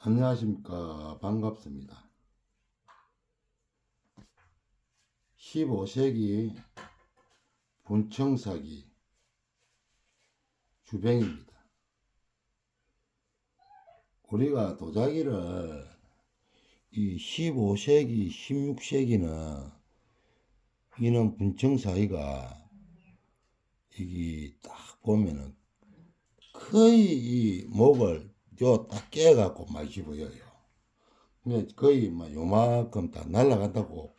안녕하십니까. 반갑습니다. 15세기 분청사기 주뱅입니다. 우리가 도자기를 이 15세기, 16세기는 이는 분청사기가 이게 딱 보면은 거의 이 목을 요딱 깨갖고 막 집어여요. 근데 거의 막 요만큼 다 날아간다고.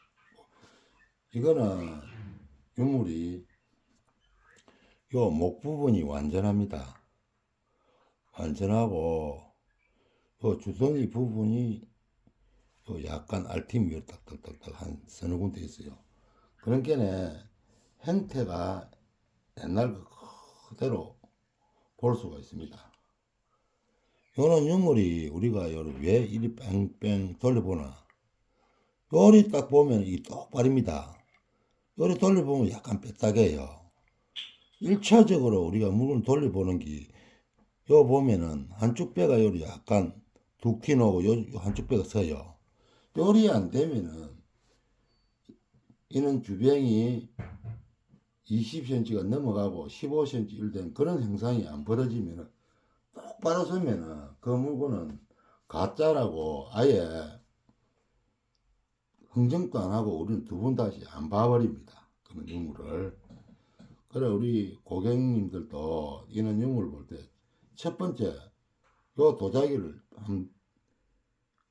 이거는 유물이 요 목 부분이 완전합니다. 완전하고 요 주둥이 부분이 요 약간 알팀이 요 딱딱딱딱 한 서너 군데 있어요. 그러니까 형태가 옛날 그 그대로 볼 수가 있습니다. 요런 유물이 우리가 요를 왜 이리 뺑뺑 돌려보나? 요리 딱 보면 이 똑바릅니다. 요리 돌려보면 약간 뺐다게요. 일차적으로 우리가 물건 돌려보는 게, 요 보면은 한쪽 배가 요리 약간 툭 튀노고 요, 요 한쪽 배가 서요. 요리 안 되면은, 이는 주병이 20cm가 넘어가고 15cm 일된 그런 현상이 안 벌어지면은 똑바로 서면은 그 물건은 가짜라고 아예 흥정도 안 하고 우리는 두 번 다시 안 봐버립니다. 그런 유물을. 그래 우리 고객님들도 이런 유물 볼때 첫 번째 요 도자기를 한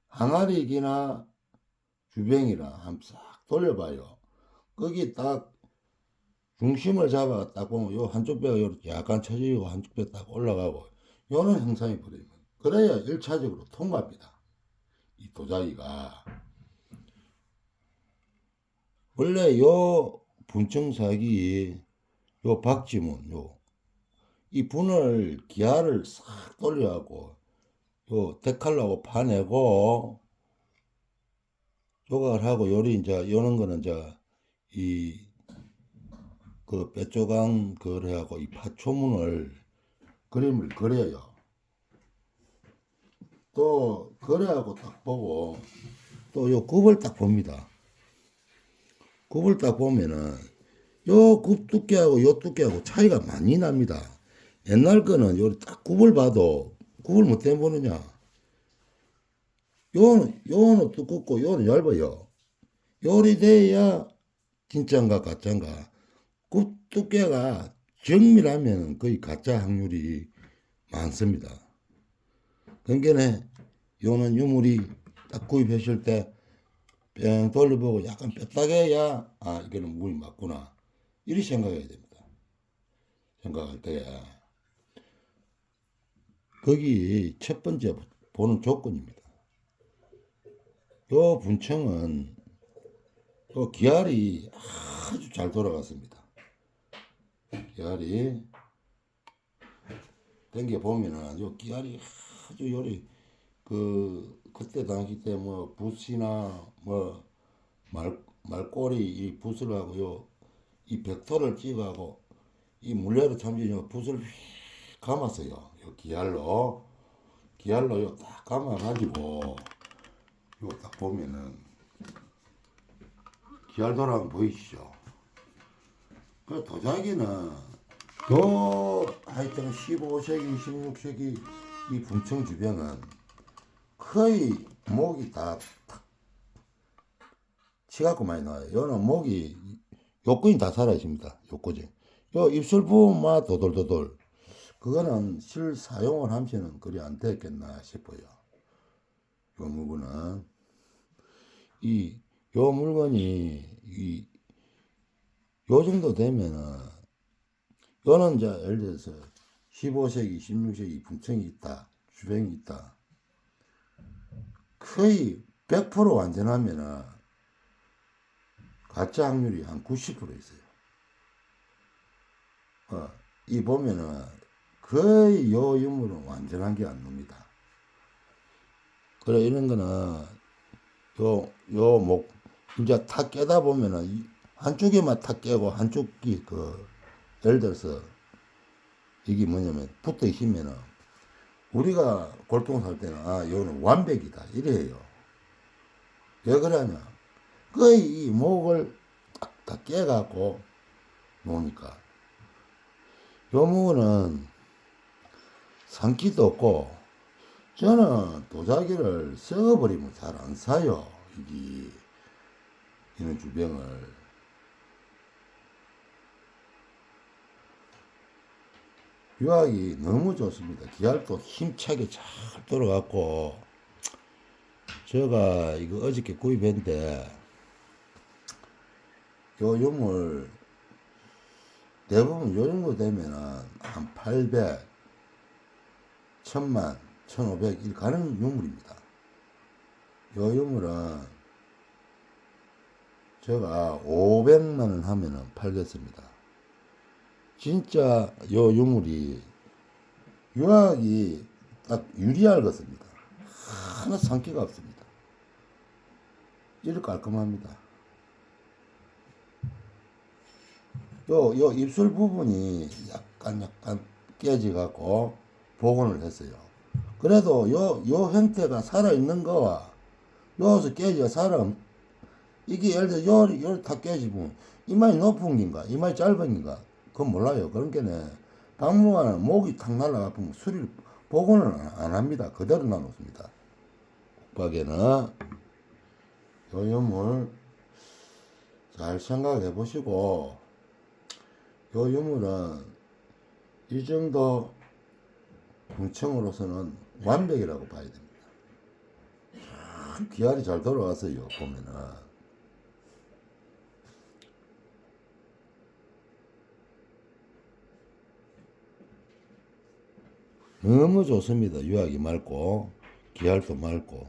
항아리기나 주병이나 한싹 돌려봐요. 거기 딱 중심을 잡아 딱 보면 요 한쪽 배가 이렇게 약간 처지고 한쪽 배 딱 올라가고 요런 형상이 벌어지면 그래야 일차적으로 통과합니다. 이 도자기가 원래 요 분청사기 요 박지문 요 이 분을 기아를 싹 돌려갖고 요 데칼라고 파내고 조각을 하고 요리 이제 요런 거는 이제 이 그 뼈조각 그래하고 이 파초문을 그림을 그려요. 또 그래하고 딱 보고 또 요 굽을 딱 봅니다. 굽을 딱 보면은 요 굽 두께하고 요 두께하고 차이가 많이 납니다. 옛날 거는 요딱 굽을 봐도 굽을 못해 보느냐. 요는 요는 두껍고 요는 얇아요. 요리 돼야 진짜인가 가짜인가. 굽 두께가 정밀하면 거의 가짜 확률이 많습니다. 그러니까 요는 유물이 딱 구입하실 때뺑 돌려보고 약간 뺐다게야 아 이거는 물이 맞구나 이리 생각해야 됩니다. 생각할 때 거기 첫 번째 보는 조건입니다. 요 분청은 요 기알이 아주 잘 돌아갔습니다. 기알이 땡겨 보면은 요 기알이 아주 요리 그 그때 당시 때 뭐 붓이나 뭐 말 말꼬리 이 붓을 하고요 이 벽돌을 찍어하고 이 물레로 참지요 붓을 휙 감았어요. 요 기알로 기알로 요 딱 감아 가지고 요 딱 보면은 기알 돌아가면 보이시죠? 그 도자기는 요 하여튼 15세기, 16세기 이 분청 주변은 거의 목이 다탁 치갖고 많이 나와요. 요는 목이 요건이 다 사라집니다. 요거지. 요 입술 부분만 도돌도돌. 그거는 실 사용을 하면은 그리 안 됐겠나 싶어요. 요 물건은 이 요 물건이 이 요 정도 되면은 요는 이제 예를 들어서 15세기, 16세기 분청이 있다, 주병이 있다. 거의 100% 완전하면은 가짜 확률이 한 90% 있어요. 어, 이 보면은 거의 요 유물은 완전한 게안 납니다. 그래 이런 거는 요 요 목 이제 탁 깨다 보면은 이 한쪽에만 탁 깨고 한쪽이 그 예를 들어서 이게 뭐냐면 붙어 있으면은 우리가 골동 살 때는 아 이거는 완벽이다 이래요. 왜 그러냐? 거의 이 목을 딱딱 깨갖고 노니까 요 목은 산기도 없고 저는 도자기를 썩어버리면 잘 안 사요. 이게 이런 주병을 유학이 너무 좋습니다. 기알도 힘차게 잘 돌아갔고 제가 이거 어저께 구입했는데 요 유물 대부분 요 정도 되면은 한 800, 1000만, 1500 이렇게 가는 유물입니다. 요 유물은 제가 500만 원 하면은 팔겠습니다. 진짜 요 유물이 유학이 딱 유리알 같습니다. 하나 상기가 없습니다. 이렇게 깔끔합니다. 요, 요 입술 부분이 약간 약간 깨지갖고 복원을 했어요. 그래도 요, 요 형태가 살아있는 거와 요서 깨지가 살아, 이게 예를 들어 요, 요다 깨지면 이마이 높은 긴가, 이마이 짧은 긴가, 그건 몰라요. 그러니까는 박물관은 목이 탁 날라가면 수리를, 복원을 안- 안 합니다. 그대로 놔놓습니다. 국박에는 요 유물 잘 생각해 보시고 요 유물은 이 정도 궁청으로서는 완벽이라고 봐야 됩니다. 참 기알이 잘 돌아왔어요 보면은 너무 좋습니다. 유학이 맑고 기알도 맑고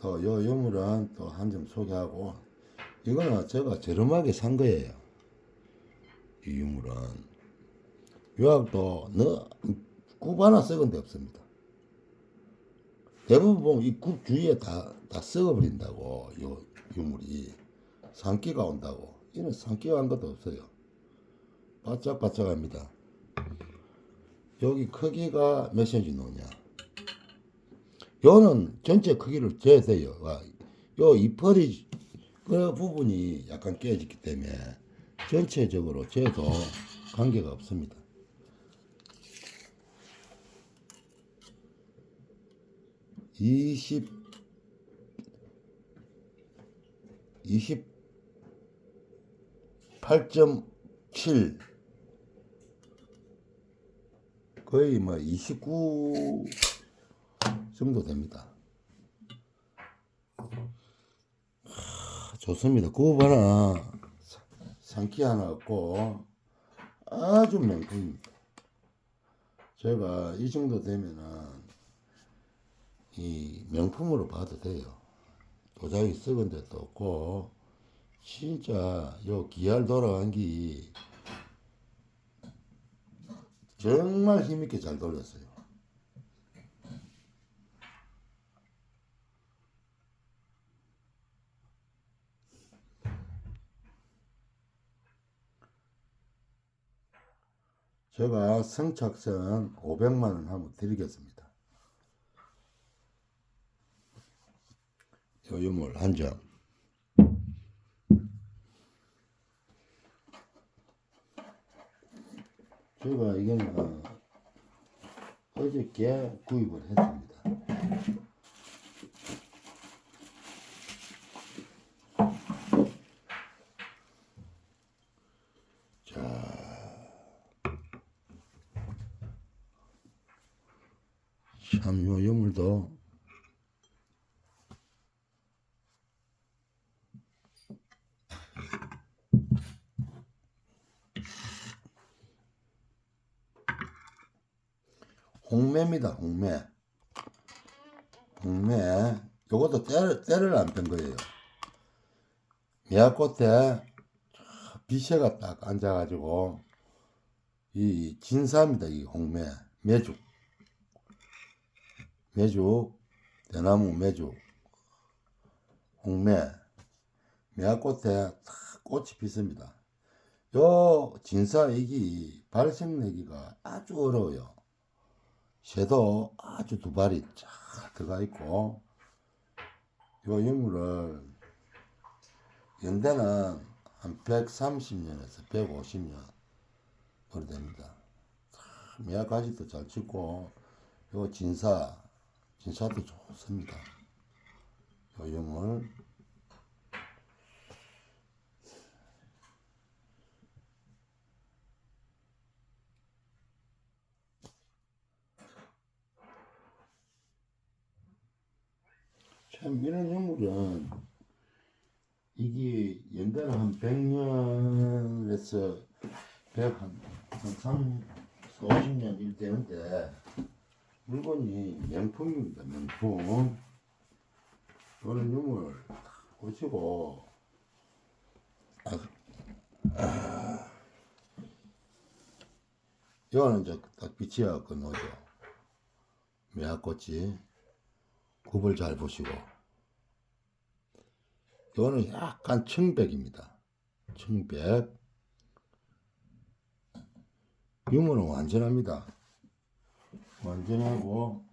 또 요 유물은 또 한 점 소개하고 이거는 제가 저렴하게 산 거예요. 이 유물은 유학도 너굽 하나 썩은 데 없습니다. 대부분 이굽 주위에 다, 다 썩어버린다고 요 유물이 산기가 온다고 이는 산기가 한 것도 없어요. 바짝바짝합니다. 여기 크기가 몇 cm 노냐? 요는 전체 크기를 돼요. 와, 요 이펄이 그 부분이 약간 깨졌기 때문에 전체적으로 재도 관계가 없습니다. 이십 이십 8.7 거의 뭐 29 정도 됩니다. 하, 좋습니다. 그거 봐라. 사- 상키 하나 없고 아주 명품입니다. 제가 이 정도 되면은 이 명품으로 봐도 돼요. 도자기 썩은 데도 없고 진짜 요 기알 돌아간 게 정말 힘있게 잘 돌렸어요. 제가 성착선 500만 원 한번 드리겠습니다. 요 유물 한 점. 제가 이거는 어저께 구입을 했습니다. 자, 참, 요 유물도 홍매입니다, 홍매. 홍매. 요것도 때를, 때를 안 뺀 거예요. 미야꽃에 비새가 딱 앉아가지고, 이 진사입니다, 이 홍매. 매죽. 매죽. 대나무 매죽. 홍매. 탁 꽃이 피습니다. 요 진사액이 발생내기가 아주 어려워요. 쇠도 아주 두 발이 쫙 들어가 있고 요 유물을 연대는 한 130년에서 150년 오래됩니다. 참 미약가지도 잘 찍고 요 진사 진사도 좋습니다. 요 유물 참 이런 유물은 이게 연대는 한 100년에서 100, 한, 한 3, 50년 일 되는데 물건이 명품입니다 명품. 이런 유물 보시고 아, 아, 이거는 이제 딱 비치하고 놓죠 매화꽃이 굽을 잘 보시고 이거는 약간 청백입니다. 청백 유무는 완전합니다. 완전하고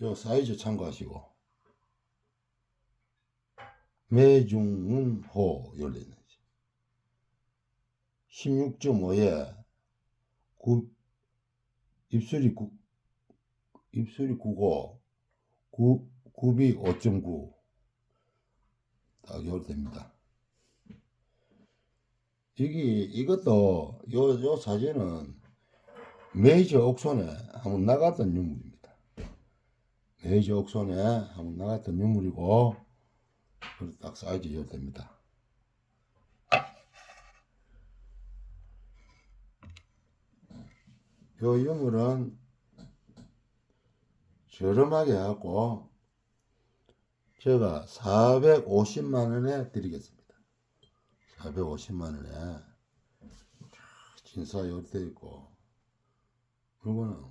요 사이즈 참고하시고 매중호 열리는 16.5에 굽 입술이 굽 입술이 9고 구, 굽이 5.9. 딱 이렇게 됩니다. 여기 이것도 요, 요 사진은 메이저 옥손에 한번 나갔던 유물입니다. 메이저 옥손에 한번 나갔던 유물이고 그리고 딱 사이즈 이렇게 됩니다. 요 유물은 저렴하게 하고 제가 450만 원에 드리겠습니다. 450만 원에 진사 열대 있고 물건은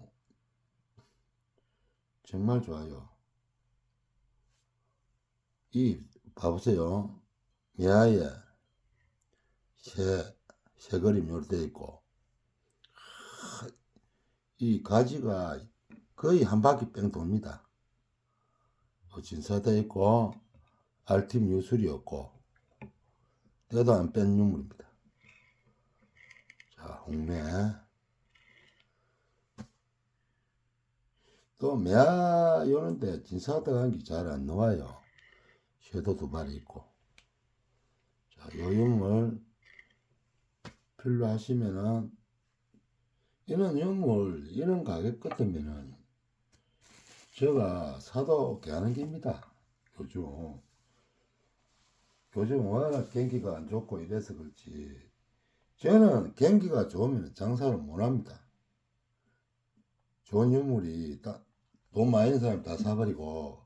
정말 좋아요. 이 봐보세요. 미아에 새 새 그림 열대 있고 이 가지가 거의 한 바퀴 뺑 돕니다. 뭐 진사대 있고 알팀 유술이 없고 때도 안 뺀 유물입니다. 자 홍매 또 매화 요런데 진사 들어간 게잘 안 나와요. 쇠도 두 발이 있고 자 요 유물 필요하시면은 이런 유물 이런 가격 같으면은 제가 사도 개하는 겁니다. 요즘. 요즘 워낙 경기가 안 좋고 이래서 그렇지. 저는 경기가 좋으면 장사를 못 합니다. 좋은 유물이 다, 돈 있는 사람 다 사버리고,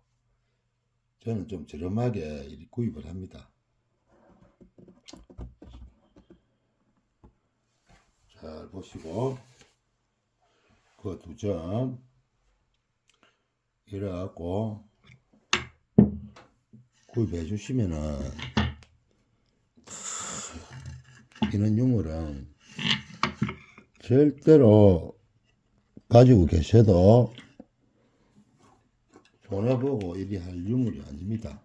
저는 좀 저렴하게 구입을 합니다. 잘 보시고, 그 두 점. 이래갖고 구입해 주시면은 이런 유물은 절대로 가지고 계셔도 손해보고 이리 할 유물이 아닙니다.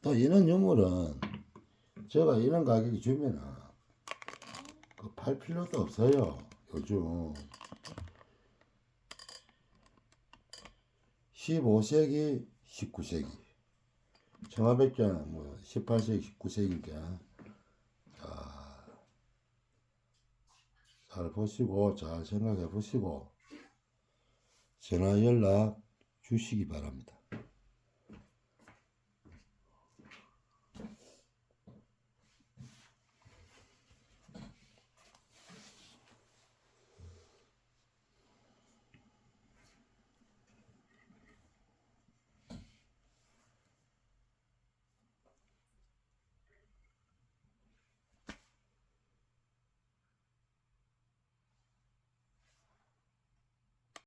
또 이런 유물은 제가 이런 가격이 주면은 그팔 필요도 없어요. 요즘 15세기, 19세기. 청아백자는 뭐 18세기, 19세기니까 자, 잘 보시고 잘 생각해 보시고 전화 연락 주시기 바랍니다.